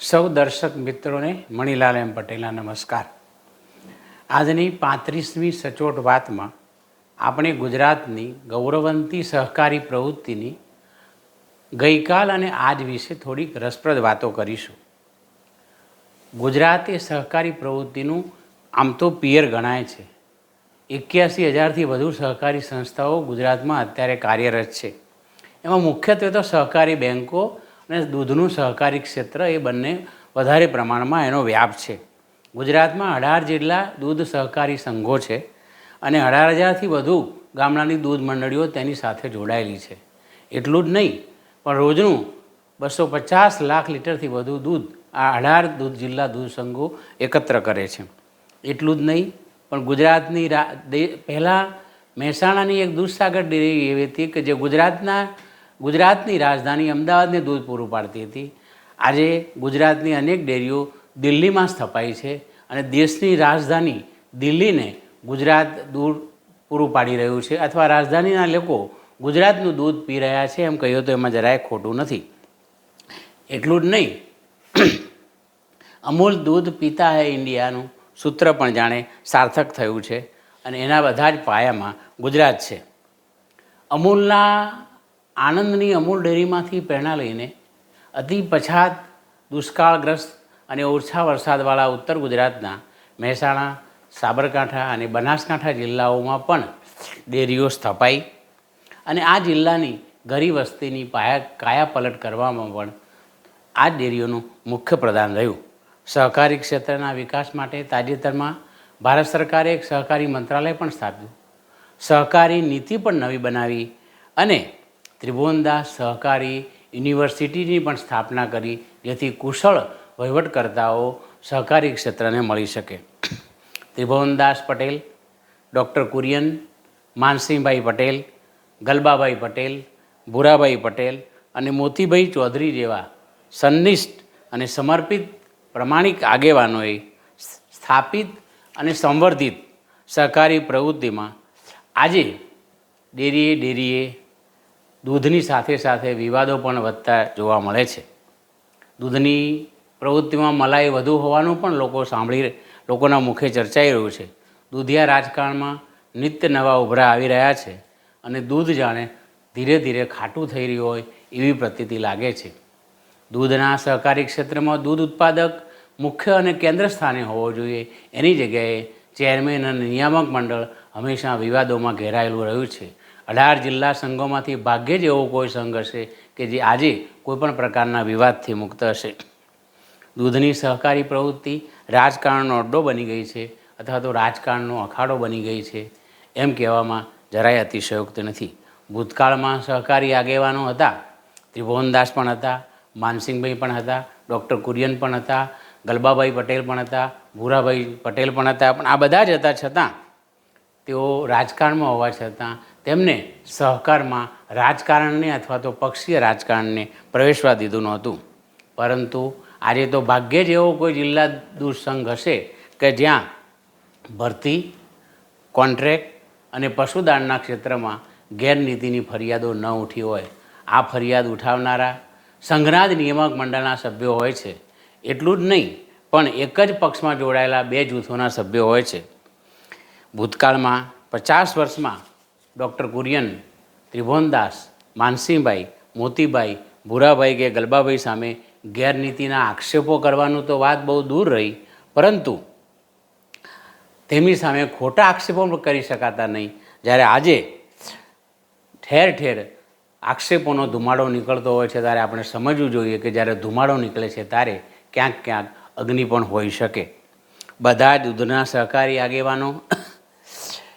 સૌ દર્શક મિત્રોને મણિલાલ એમ પટેલના નમસ્કાર. આજની પાંત્રીસમી સચોટ વાતમાં આપણે ગુજરાતની ગૌરવંતી સહકારી પ્રવૃત્તિની ગઈકાલ અને આજ વિશે થોડીક રસપ્રદ વાતો કરીશું. ગુજરાત એ સહકારી પ્રવૃત્તિનું આમ તો પિયર ગણાય છે. એક્યાસી હજારથી વધુ સહકારી સંસ્થાઓ ગુજરાતમાં અત્યારે કાર્યરત છે. એમાં મુખ્યત્વે તો સહકારી બેન્કો અને દૂધનું સહકારી ક્ષેત્ર એ બંને વધારે પ્રમાણમાં એનો વ્યાપ છે. ગુજરાતમાં અઢાર જેટલા દૂધ સહકારી સંઘો છે અને અઢાર હજારથી વધુ ગામડાની દૂધ મંડળીઓ તેની સાથે જોડાયેલી છે. એટલું જ નહીં, પણ રોજનું બસો પચાસ લાખ લીટરથી વધુ દૂધ આ અઢાર દૂધ જિલ્લા દૂધ સંઘો એકત્ર કરે છે. એટલું જ નહીં, પણ ગુજરાતની રા પહેલાં મહેસાણાની એક દૂધસાગર ડેરી એવી હતી કે જે ગુજરાતના ગુજરાતની રાજધાની અમદાવાદને દૂધ પૂરું પાડતી હતી. આજે ગુજરાતની અનેક ડેરીઓ દિલ્હીમાં સ્થપાઈ છે અને દેશની રાજધાની દિલ્હીને ગુજરાત દૂધ પૂરું પાડી રહ્યું છે અથવા રાજધાનીના લોકો ગુજરાતનું દૂધ પી રહ્યા છે એમ કહ્યું તો એમાં જરાય ખોટું નથી. એટલું જ નહીં. અમૂલ દૂધ પીતા હૈ ઇન્ડિયાનું સૂત્ર પણ જાણે સાર્થક થયું છે અને એના બધા જ પાયામાં ગુજરાત છે. અમૂલના આનંદની અમૂલ ડેરીમાંથી પ્રેરણા લઈને અતિ પછાત, દુષ્કાળગ્રસ્ત અને ઓછા વરસાદવાળા ઉત્તર ગુજરાતના મહેસાણા, સાબરકાંઠા અને બનાસકાંઠા જિલ્લાઓમાં પણ ડેરીઓ સ્થપાઈ અને આ જિલ્લાની ગરીબ વસ્તીની પાયા, કાયાપલટ કરવામાં પણ આ ડેરીઓનું મુખ્ય પ્રદાન રહ્યું. સહકારી ક્ષેત્રના વિકાસ માટે તાજેતરમાં ભારત સરકારે એક સહકારી મંત્રાલય પણ સ્થાપ્યું. સહકારી નીતિ પણ નવી બનાવી અને ત્રિભુવનદાસ સહકારી યુનિવર્સિટીની પણ સ્થાપના કરી, જેથી કુશળ વહીવટકર્તાઓ સહકારી ક્ષેત્રને મળી શકે. ત્રિભુવનદાસ પટેલ, ડૉક્ટર કુરિયન, માનસિંહભાઈ પટેલ, ગલબાભાઈ પટેલ, ભૂરાભાઈ પટેલ અને મોતીભાઈ ચૌધરી જેવા સંનિષ્ઠ અને સમર્પિત પ્રમાણિક આગેવાનોએ સ્થાપિત અને સંવર્ધિત સહકારી પ્રવૃત્તિમાં આજે ડેરીએ ડેરીએ દૂધની સાથે સાથે વિવાદો પણ વધતા જોવા મળે છે. દૂધની પ્રવૃત્તિમાં મલાઈ વધુ હોવાનું પણ લોકો સાંભળી લોકોના મુખે ચર્ચાઈ રહ્યું છે. દૂધિયા રાજકારણમાં નિત્ય નવા ઉભરા આવી રહ્યા છે અને દૂધ જાણે ધીરે ધીરે ખાટું થઈ રહ્યું હોય એવી પ્રતીતિ લાગે છે. દૂધના સહકારી ક્ષેત્રમાં દૂધ ઉત્પાદક મુખ્ય અને કેન્દ્ર સ્થાને હોવો જોઈએ. એની જગ્યાએ ચેરમેન અને નિયામક મંડળ હંમેશા વિવાદોમાં ઘેરાયેલું રહ્યું છે. અઢાર જિલ્લા સંઘોમાંથી ભાગ્યે જ એવો કોઈ સંઘ હશે કે જે આજે કોઈપણ પ્રકારના વિવાદથી મુક્ત હશે. દૂધની સહકારી પ્રવૃત્તિ રાજકારણનો અડ્ડો બની ગઈ છે અથવા તો રાજકારણનો અખાડો બની ગઈ છે એમ કહેવામાં જરાય અતિશયોક્ત નથી. ભૂતકાળમાં સહકારી આગેવાનો હતા, ત્રિભુવનદાસ પણ હતા, માનસિંહભાઈ પણ હતા, ડૉક્ટર કુરિયન પણ હતા, ગલબાભાઈ પટેલ પણ હતા, ભૂરાભાઈ પટેલ પણ હતા, પણ આ બધા જ હતા છતાં તેઓ રાજકારણમાં હોવા છતાં તેમને સહકારમાં રાજકારણને અથવા તો પક્ષીય રાજકારણને પ્રવેશવા દીધું નહોતું. પરંતુ આજે તો ભાગ્યે જ એવો કોઈ જિલ્લા દૂધ સંઘ હશે કે જ્યાં ભરતી, કોન્ટ્રેક્ટ અને પશુદાનના ક્ષેત્રમાં ગેરનીતિની ફરિયાદો ન ઉઠી હોય. આ ફરિયાદ ઉઠાવનારા સંઘના જ નિયામક મંડળના સભ્યો હોય છે. એટલું જ નહીં, પણ એક જ પક્ષમાં જોડાયેલા બે જૂથોના સભ્યો હોય છે. ભૂતકાળમાં પચાસ વર્ષમાં ડૉક્ટર કુરિયન, ત્રિભુવનદાસ માનસિંહભાઈ મોતીભાઈ ભૂરાભાઈ કે ગલબાભાઈ સામે ગેરનીતિના આક્ષેપો કરવાનું તો વાત બહુ દૂર રહી, પરંતુ તેમની સામે ખોટા આક્ષેપો પણ કરી શકાતા નહીં. જ્યારે આજે ઠેર ઠેર આક્ષેપોનો ધુમાડો નીકળતો હોય છે, ત્યારે આપણે સમજવું જોઈએ કે જ્યારે ધુમાડો નીકળે છે, ત્યારે ક્યાંક ક્યાંક અગ્નિ પણ હોઈ શકે. બધા જ દૂધના સહકારી આગેવાનો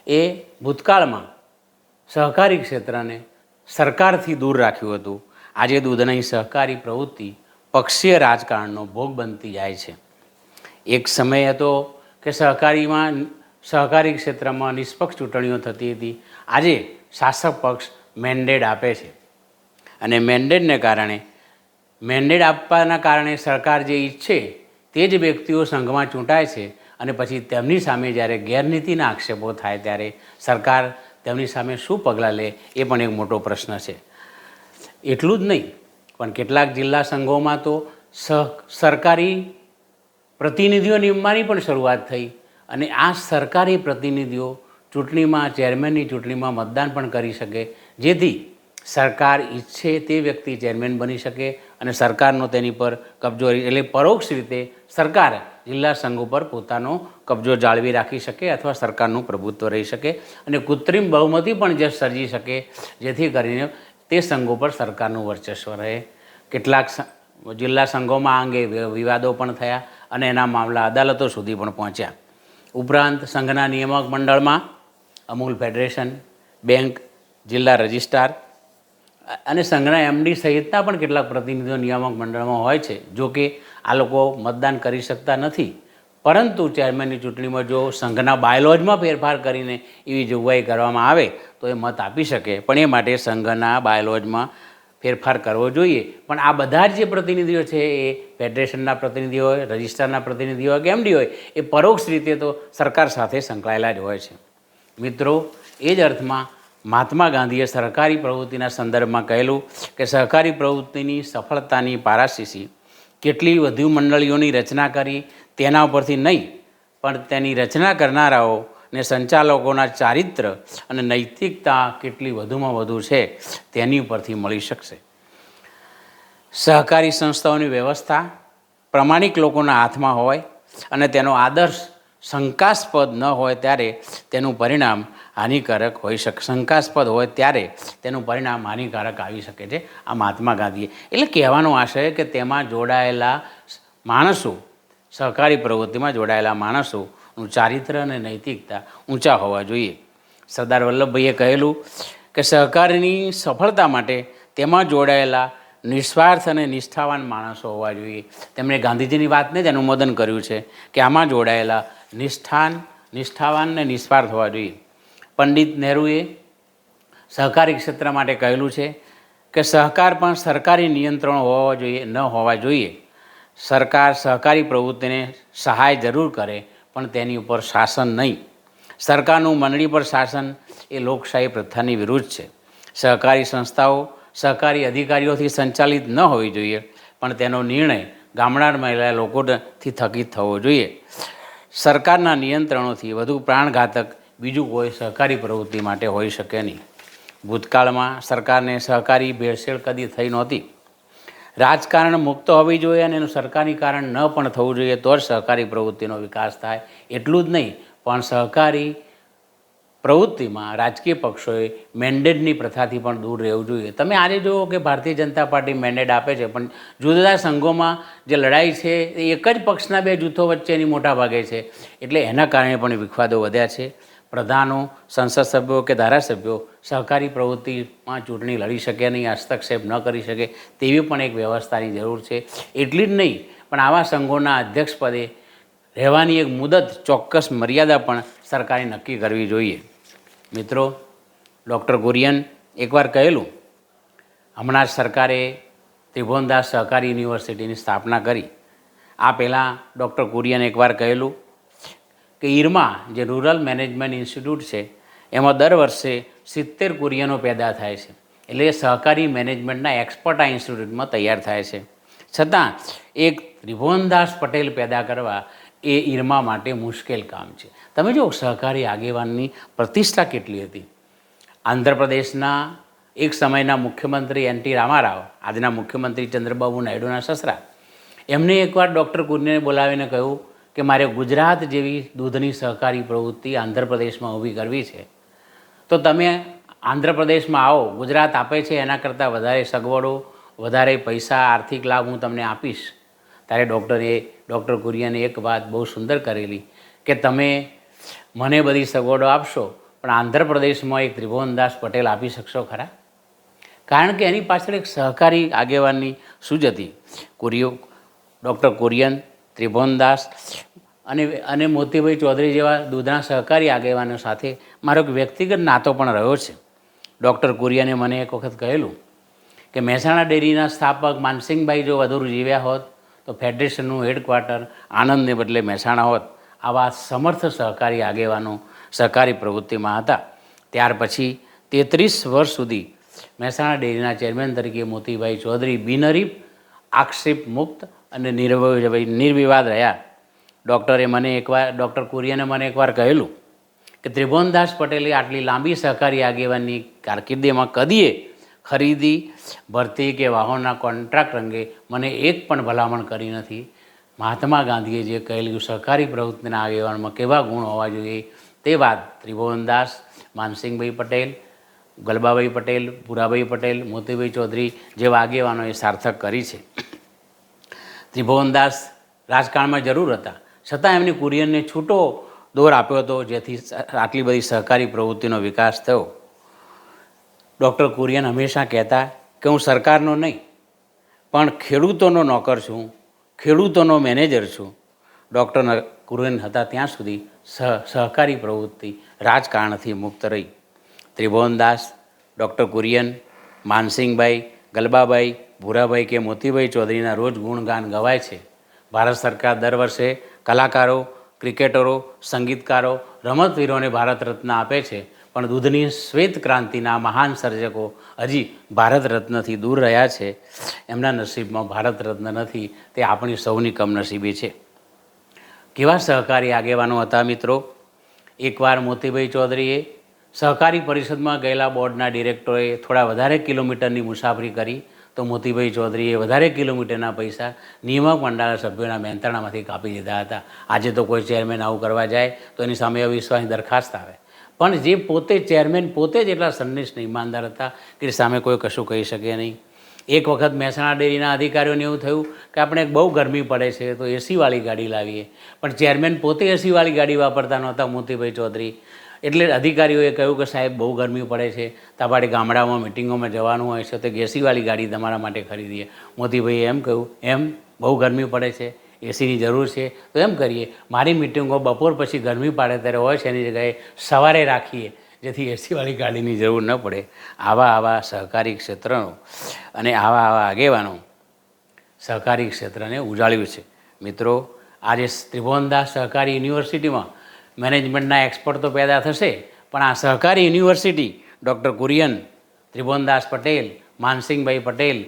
એ ભૂતકાળમાં સહકારી ક્ષેત્રને સરકારથી દૂર રાખ્યું હતું. આજે દૂધની સહકારી પ્રવૃત્તિ પક્ષીય રાજકારણનો ભોગ બનતી જાય છે. એક સમય હતો કે સહકારીમાં, સહકારી ક્ષેત્રમાં નિષ્પક્ષ ચૂંટણીઓ થતી હતી. આજે શાસક પક્ષ મેન્ડેટ આપે છે. અને મેન્ડેટને કારણે મેન્ડેટ આપવાના કારણે સરકાર જે ઈચ્છે તે જ વ્યક્તિઓ સંઘમાં ચૂંટાય છે અને પછી તેમની સામે જ્યારે ગેરનીતિના આક્ષેપો થાય ત્યારે સરકાર તેમની સામે શું પગલાં લે એ પણ એક મોટો પ્રશ્ન છે. એટલું જ નહીં, પણ કેટલાક જિલ્લા સંઘોમાં તો સહ સરકારી પ્રતિનિધિઓ નિમવાની પણ શરૂઆત થઈ અને આ સરકારી પ્રતિનિધિઓ ચૂંટણીમાં, ચેરમેનની ચૂંટણીમાં મતદાન પણ કરી શકે. જેથી સરકાર ઈચ્છે તે વ્યક્તિ ચેરમેન બની શકે અને સરકારનો તેની પર કબજો એટલે પરોક્ષ રીતે સરકાર જિલ્લા સંઘ ઉપર પોતાનો કબજો જાળવી રાખી શકે અથવા સરકારનું પ્રભુત્વ રહી શકે અને કૃત્રિમ બહુમતી પણ જે સર્જી શકે, જેથી કરીને તે સંઘો પર સરકારનું વર્ચસ્વ રહે. કેટલાક જિલ્લા સંઘોમાં આ અંગે વિવાદો પણ થયા અને એના મામલા અદાલતો સુધી પણ પહોંચ્યા. ઉપરાંત સંઘના નિયામક મંડળમાં અમૂલ ફેડરેશન, બેંક, જિલ્લા રજિસ્ટ્રાર અને સંઘના એમડી સહિતના પણ કેટલાક પ્રતિનિધિઓ નિયામક મંડળમાં હોય છે, જો કે આ લોકો મતદાન કરી શકતા નથી. પરંતુ ચેરમેનની ચૂંટણીમાં જો સંઘના બાયલોજમાં ફેરફાર કરીને એવી જોગવાઈ કરવામાં આવે, તો એ મત આપી શકે. પણ એ માટે સંઘના બાયલોજમાં ફેરફાર કરવો જોઈએ. પણ આ બધા જ જે પ્રતિનિધિઓ છે, એ ફેડરેશનના પ્રતિનિધિ હોય, રજિસ્ટ્રારના પ્રતિનિધિ હોય કે એમડી હોય, એ પરોક્ષ રીતે તો સરકાર સાથે સંકળાયેલા જ હોય છે. મિત્રો, એ જ અર્થમાં મહાત્મા ગાંધીએ સહકારી પ્રવૃત્તિના સંદર્ભમાં કહેલું કે સહકારી પ્રવૃત્તિની સફળતાની પારાશીસી કેટલી વધુ મંડળીઓની રચના કરી તેના ઉપરથી નહીં, પણ તેની રચના કરનારાઓ ને સંચાલકોના ચારિત્ર અને નૈતિકતા કેટલી વધુમાં વધુ છે તેની ઉપરથી મળી શકશે. સહકારી સંસ્થાઓની વ્યવસ્થા પ્રમાણિક લોકોના હાથમાં હોય અને તેનો આદર્શ શંકાસ્પદ ન હોય ત્યારે તેનું પરિણામ હાનિકારક હોઈ શકે. શંકાસ્પદ હોય ત્યારે તેનું પરિણામ હાનિકારક આવી શકે છે આ મહાત્મા ગાંધીએ. એટલે કહેવાનો આશય કે તેમાં જોડાયેલા માણસો, સહકારી પ્રવૃત્તિમાં જોડાયેલા માણસોનું ચારિત્ર અને નૈતિકતા ઊંચા હોવા જોઈએ. સરદાર વલ્લભભાઈએ કહેલું કે સહકારની સફળતા માટે તેમાં જોડાયેલા નિસ્વાર્થ અને નિષ્ઠાવાન માણસો હોવા જોઈએ. તેમણે ગાંધીજીની વાતને જ અનુમોદન કર્યું છે કે આમાં જોડાયેલા નિષ્ઠાન, નિષ્ઠાવાન ને નિસ્વાર્થ હોવા જોઈએ. પંડિત નહેરુએ સહકારી ક્ષેત્ર માટે કહેલું છે કે સહકાર પણ સરકારી નિયંત્રણ હોવા જોઈએ, ન હોવા જોઈએ. સરકાર સહકારી પ્રવૃત્તિને સહાય જરૂર કરે, પણ તેની ઉપર શાસન નહીં. સરકારનું મંડળી પર શાસન એ લોકશાહી પ્રથાની વિરુદ્ધ છે. સહકારી સંસ્થાઓ, સહકારી અધિકારીઓથી સંચાલિત ન હોવી જોઈએ, પણ તેનો નિર્ણય ગામડાના મહિલા લોકોથી થકી થવો જોઈએ. સરકારના નિયંત્રણોથી વધુ પ્રાણઘાતક બીજું કોઈ સહકારી પ્રવૃત્તિ માટે હોઈ શકે નહીં. ભૂતકાળમાં સરકારને સહકારી ભેળસેળ કદી થઈ નહોતી. રાજકારણ મુક્ત હોવી જોઈએ અને એનું સરકારી કારણ ન પણ થવું જોઈએ તો જ સહકારી પ્રવૃત્તિનો વિકાસ થાય. એટલું જ નહીં, પણ સહકારી પ્રવૃત્તિમાં રાજકીય પક્ષોએ મેન્ડેટની પ્રથાથી પણ દૂર રહેવું જોઈએ. તમે આજે જુઓ કે ભારતીય જનતા પાર્ટી મેન્ડેટ આપે છે, પણ જુદા જુદા સંઘોમાં જે લડાઈ છે, એ એક જ પક્ષના બે જૂથો વચ્ચેની મોટા ભાગે છે. એટલે એના કારણે પણ વિખવાદો વધ્યા છે. પ્રધાનો, સંસદ સભ્યો કે ધારાસભ્યો સહકારી પ્રવૃત્તિમાં ચૂંટણી લડી શકે નહીં, હસ્તક્ષેપ ન કરી શકે, તેવી પણ એક વ્યવસ્થાની જરૂર છે. એટલી જ નહીં, પણ આવા સંઘોના અધ્યક્ષપદે રહેવાની એક મુદત ચોક્કસ મર્યાદા પણ સરકારે નક્કી કરવી જોઈએ. મિત્રો, ડૉક્ટર કુરિયન, એકવાર કહેલું, હમણાં જ સરકારે ત્રિભુવનદાસ સહકારી યુનિવર્સિટીની સ્થાપના કરી. આ પહેલાં ડૉક્ટર કુરિયન એકવાર કહેલું કે ઈરમા જે રૂરલ મેનેજમેન્ટ ઇન્સ્ટિટ્યૂટ છે, એમાં દર વર્ષે સિત્તેર કુરિયનો પેદા થાય છે. એટલે એ સહકારી મેનેજમેન્ટના એક્સપર્ટ આ ઇન્સ્ટિટ્યૂટમાં તૈયાર થાય છે. છતાં એક ત્રિભુવનદાસ પટેલ પેદા કરવા એ ઈરમા માટે મુશ્કેલ કામ છે. તમે જો સહકારી આગેવાનની પ્રતિષ્ઠા કેટલી હતી. આંધ્રપ્રદેશના એક સમયના મુખ્યમંત્રી એન ટી રામારાવ, આજના મુખ્યમંત્રી ચંદ્રબાબુ નાયડુના સસરા, એમને એકવાર ડૉક્ટર કુર્નેને બોલાવીને કહ્યું કે મારે ગુજરાત જેવી દૂધની સહકારી પ્રવૃત્તિ આંધ્રપ્રદેશમાં ઊભી કરવી છે. તો તમે આંધ્રપ્રદેશમાં આવો, ગુજરાત આપે છે, એના કરતાં વધારે સગવડો, વધારે પૈસા, આર્થિક લાભ હું તમને આપીશ. ત્યારે ડૉક્ટરે ડૉક્ટર કુરિયાને એક વાત બહુ સુંદર કરેલી કે તમે મને બધી સગવડો આપશો, પણ આંધ્રપ્રદેશમાં એક ત્રિભુવનદાસ પટેલ આપી શકશો ખરા? કારણ કે એની પાછળ એક સહકારી આગેવાનની સૂઝ હતી. કુરિયો, ડૉક્ટર કુરિયન, ત્રિભુવનદાસ અને અને મોતીભાઈ ચૌધરી જેવા દૂધના સહકારી આગેવાનો સાથે મારો એક વ્યક્તિગત નાતો પણ રહ્યો છે. ડૉક્ટર કુરિયને મને એક વખત કહેલું કે મહેસાણા ડેરીના સ્થાપક માનસિંહભાઈ જો વધુ જીવ્યા હોત તો ફેડરેશનનું હેડક્વાર્ટર આનંદને બદલે મહેસાણા હોત. આવા સમર્થ સહકારી આગેવાનો સહકારી પ્રવૃત્તિમાં હતા. ત્યાર પછી તેત્રીસ વર્ષ સુધી મહેસાણા ડેરીના ચેરમેન તરીકે મોતીભાઈ ચૌધરી બિનહરીફ, આક્ષેપ મુક્ત અને નિર્વ નિર્વિવાદ રહ્યા. ડૉક્ટરે મને એકવાર, ડૉક્ટર કુરિયને મને એકવાર કહેલું કે ત્રિભુવનદાસ પટેલે આટલી લાંબી સહકારી આગેવાનની કારકિર્દીમાં કદીએ ખરીદી, ભરતી કે વાહનના કોન્ટ્રાક્ટ અંગે મને એક પણ ભલામણ કરી નથી. મહાત્મા ગાંધીએ જે કહેલું, સહકારી પ્રવૃત્તિના આગેવાનમાં કેવા ગુણ હોવા જોઈએ? તે વાત ત્રિભુવનદાસ માનસિંહભાઈ પટેલ, ગલબાભાઈ પટેલ પુરાભાઈ પટેલ, મોતીભાઈ ચૌધરી જેવા આગેવાનોએ સાર્થક કરી છે. ત્રિભુવનદાસ રાજકારણમાં જરૂર હતા. છતાં એમની કુરિયનને છૂટો દોર આપ્યો હતો, જેથી આટલી બધી સહકારી પ્રવૃત્તિનો વિકાસ થયો. ડૉક્ટર કુરિયન હંમેશા કહેતા કે હું સરકારનો નહીં, પણ ખેડૂતોનો નોકર છું, ખેડૂતોનો મેનેજર છું. ડૉક્ટર કુરિયન હતા ત્યાં સુધી સહ, સહકારી પ્રવૃત્તિ રાજકારણથી મુક્ત રહી. ત્રિભુવનદાસ ડૉક્ટર કુરિયન, માનસિંહભાઈ, ગલબાભાઈ, ભૂરાભાઈ કે મોતીભાઈ ચૌધરીના રોજ ગુણગાન ગવાય છે. ભારત સરકાર દર વર્ષે કલાકારો, ક્રિકેટરો, સંગીતકારો, રમતવીરોને ભારત રત્ન આપે છે. પણ દૂધની શ્વેત ક્રાંતિના મહાન સર્જકો હજી ભારત રત્નથી દૂર રહ્યા છે. એમના નસીબમાં ભારત રત્ન નથી, તે આપણી સૌની કમનસીબી છે. કેવા સહકારી આગેવાનો હતા મિત્રો? એકવાર મોતીભાઈ ચૌધરીએ સહકારી પરિષદમાં ગયેલા બોર્ડના ડિરેક્ટરોએ થોડા વધારે કિલોમીટરની મુસાફરી કરી, તો મોતીભાઈ ચૌધરીએ વધારે કિલોમીટરના પૈસા નિયામક મંડળના સભ્યોના મહેનતાણામાંથી કાપી દીધા હતા. આજે તો કોઈ ચેરમેન આવું કરવા જાય, તો એની સામે અવિશ્વાસની દરખાસ્ત આવે. પણ જે પોતે ચેરમેન પોતે જ એટલા સંનિષ્ઠ ઈમાનદાર હતા કે સામે કોઈ કશું કહી શકે નહીં. એક વખત મહેસાણા ડેરીના અધિકારીઓને એવું થયું કે આપણે બહુ ગરમી પડે છે તો એસીવાળી ગાડી લાવીએ. પણ ચેરમેન પોતે એસીવાળી ગાડી વાપરતા નહોતા, મોતીભાઈ ચૌધરી. એટલે અધિકારીઓએ કહ્યું કે સાહેબ, બહુ ગરમી પડે છે તમારે ગામડામાં મિટિંગોમાં જવાનું હોય છે તો એસીવાળી ગાડી તમારા માટે ખરીદીએ. મોતીભાઈએ એમ કહ્યું, એમ બહુ ગરમી પડે છે. એસીની જરૂર છે. તો એમ કરીએ, મારી મિટિંગો બપોર પછી ગરમી પાડે ત્યારે હોય છે એની જગ્યાએ સવારે રાખીએ, જેથી એસીવાળી ગાડીની જરૂર ન પડે. આવા આવા સહકારી ક્ષેત્રનો અને આવા આવા આગેવાનો સહકારી ક્ષેત્રને ઉજાળ્યું છે. મિત્રો, આજે ત્રિભુવનદાસ સહકારી યુનિવર્સિટીમાં મેનેજમેન્ટના એક્સપર્ટ તો પેદા થશે, પણ આ સહકારી યુનિવર્સિટી ડૉક્ટર કુરિયન, ત્રિભુવનદાસ પટેલ, માનસિંહભાઈ પટેલ,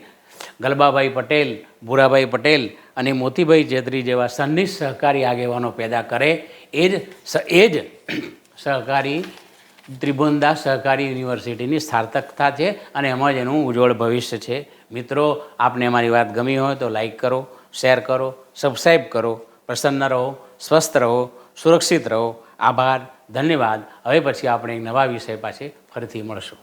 ગલબાભાઈ પટેલ, ભૂરાભાઈ પટેલ અને મોતીભાઈ જેદરી જેવા સન્નિષ્ઠ સહકારી આગેવાનો પેદા કરે. એ જ એ જ સહકારી ત્રિભુવનદાસ સહકારી યુનિવર્સિટીની સાર્થકતા છે અને એમાં જ એનું ઉજ્જવળ ભવિષ્ય છે. મિત્રો, આપને અમારી વાત ગમી હોય તો લાઈક કરો, શેર કરો સબસ્ક્રાઈબ કરો, પ્રસન્ન રહો, સ્વસ્થ રહો, સુરક્ષિત રહો. આભાર, ધન્યવાદ. હવે પછી આપણે એક નવા વિષય પાસે ફરીથી મળશું.